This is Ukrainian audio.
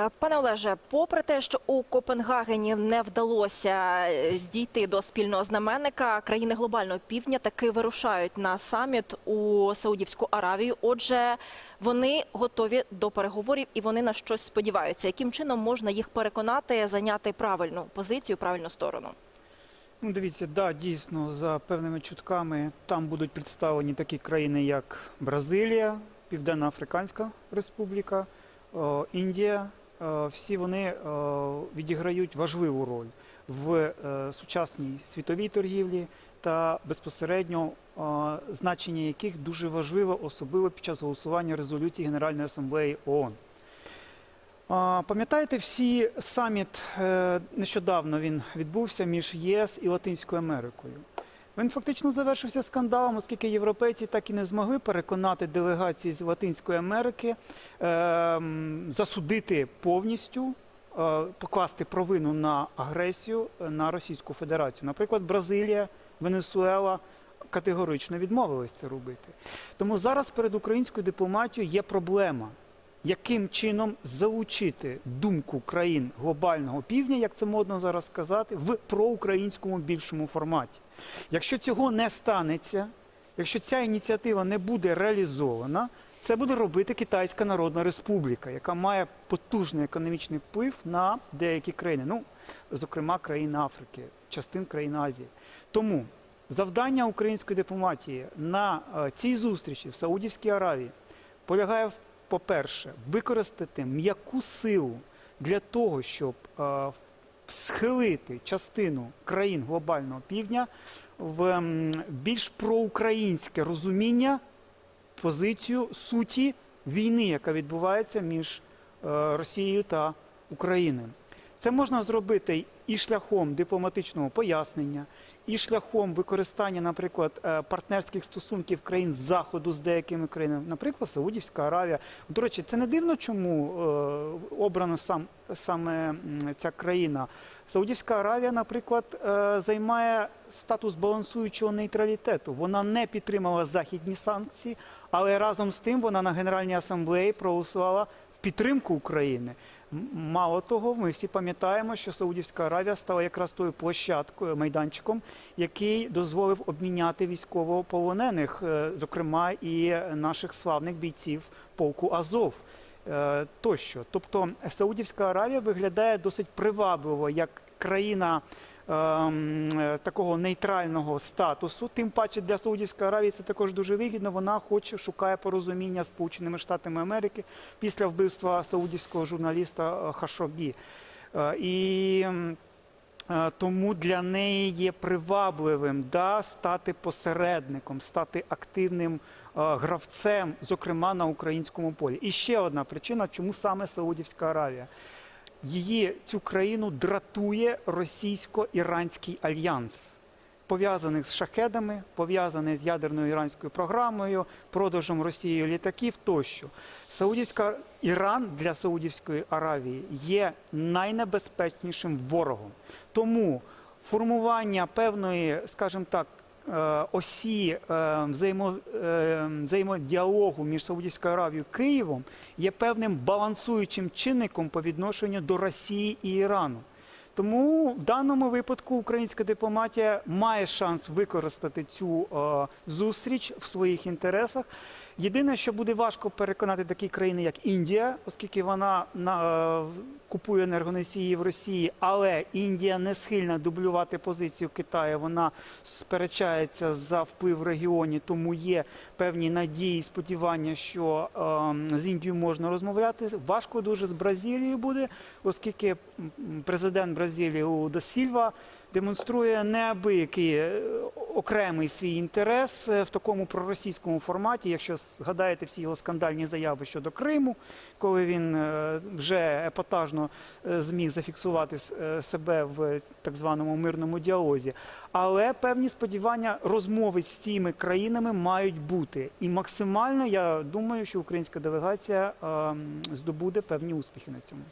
Е, Пане Олеже, попри те, що у Копенгагені не вдалося е, дійти до спільного знаменника, країни глобального півдня таки вирушають на саміт у Саудівську Аравію. Отже, вони готові до переговорів і вони на щось сподіваються. Яким чином можна їх переконати зайняти правильну позицію, правильну сторону? Ну, дивіться, да, дійсно, за певними чутками там будуть представлені такі країни, як Бразилія, Південна Африканська Республіка, Індія. Е, Всі вони е, відіграють важливу роль в е, сучасній світовій торгівлі та безпосередньо значення яких дуже важливо, особливо під час голосування резолюції Генеральної асамблеї ООН. Пам'ятаєте, всі саміт нещодавно він відбувся між єС і Латинською Америкою. Він фактично завершився скандалом, оскільки європейці так і не змогли переконати делегації з Латинської Америки е, засудити повністю, е, покласти провину на агресію е, на Російську Федерацію. Наприклад, Бразилія, Венесуела категорично відмовились це робити. Тому зараз перед українською дипломатією є проблема яким чином залучити думку країн глобального півдня, як це модно зараз сказати, в проукраїнському більшому форматі. Якщо цього не станеться, якщо ця ініціатива не буде реалізована, це буде робити Китайська Народна Республіка, яка має потужний економічний вплив на деякі країни, ну зокрема країни Африки, частин країн Азії. Тому завдання української дипломатії на е, цій зустрічі в Саудівській Аравії полягає в по-перше, використати м'яку силу для того, щоб е, схилити частину країн глобального півдня в більш проукраїнське розуміння, позицію суті війни, яка відбувається між е, Росією та Україною. Це можна зробити і шляхом дипломатичного пояснення, і шляхом використання, наприклад, е, партнерських стосунків країн заходу з деякими країнами, наприклад, Саудівська Аравія. До речі, це не дивно, чому е, обрана сам саме ця країна. Саудівська Аравія, наприклад, е, займає статус балансуючого нейтралітету. Вона не підтримала західні санкції, але разом з тим вона на Генеральній асамблеї проголосувала в підтримку України. Мало того, ми всі пам'ятаємо, що Саудівська Аравія стала якраз тою площадкою, майданчиком, який дозволив обміняти військовополонених, е, зокрема і наших славних бійців полку Азов. е, Тощо, тобто Саудівська Аравія виглядає досить привабливо як країна такого нейтрального статусу. Тим паче для Саудівської Аравії це також дуже вигідно. Вона хоче шукає порозуміння з Сполученими Штатами Америки після вбивства саудівського журналіста е, Хашогі. Е, І е, тому для неї є привабливим да, стати посередником, стати активним е, гравцем, зокрема на українському полі. І ще одна причина, чому саме Саудівська Аравія. Її цю країну дратує російсько-іранський альянс, пов'язаний з шахедами, пов'язаний з ядерною іранською програмою, продажем Росією літаків тощо. Саудівська Іран для Саудівської Аравії є найнебезпечнішим ворогом. Тому формування певної, скажімо так, осі е, е, взаємодіалогу між Саудівською Аравією і Києвом є певним балансуючим чинником по відношенню до Росії і Ірану. Тому в даному випадку українська дипломатія має шанс використати цю е, зустріч в своїх інтересах. Єдине, що буде важко переконати такі країни, як Індія, оскільки вона на, е, купує енергоносії в Росії, але Індія не схильна дублювати позицію Китаю. Вона сперечається за вплив в регіоні, тому є певні надії, сподівання, що е, з Індією можна розмовляти. Важко дуже з Бразилією буде, оскільки президент Бразилії Луда Сільва демонструє неабиякий е, окремий свій інтерес е, в такому проросійському форматі. Якщо згадаєте всі його скандальні заяви щодо Криму, коли він е, вже епатажно е, зміг зафіксувати себе в так званому мирному діалозі. Але певні сподівання розмови з цими країнами мають бути. І максимально я думаю, що українська делегація здобуде певні успіхи на цьому.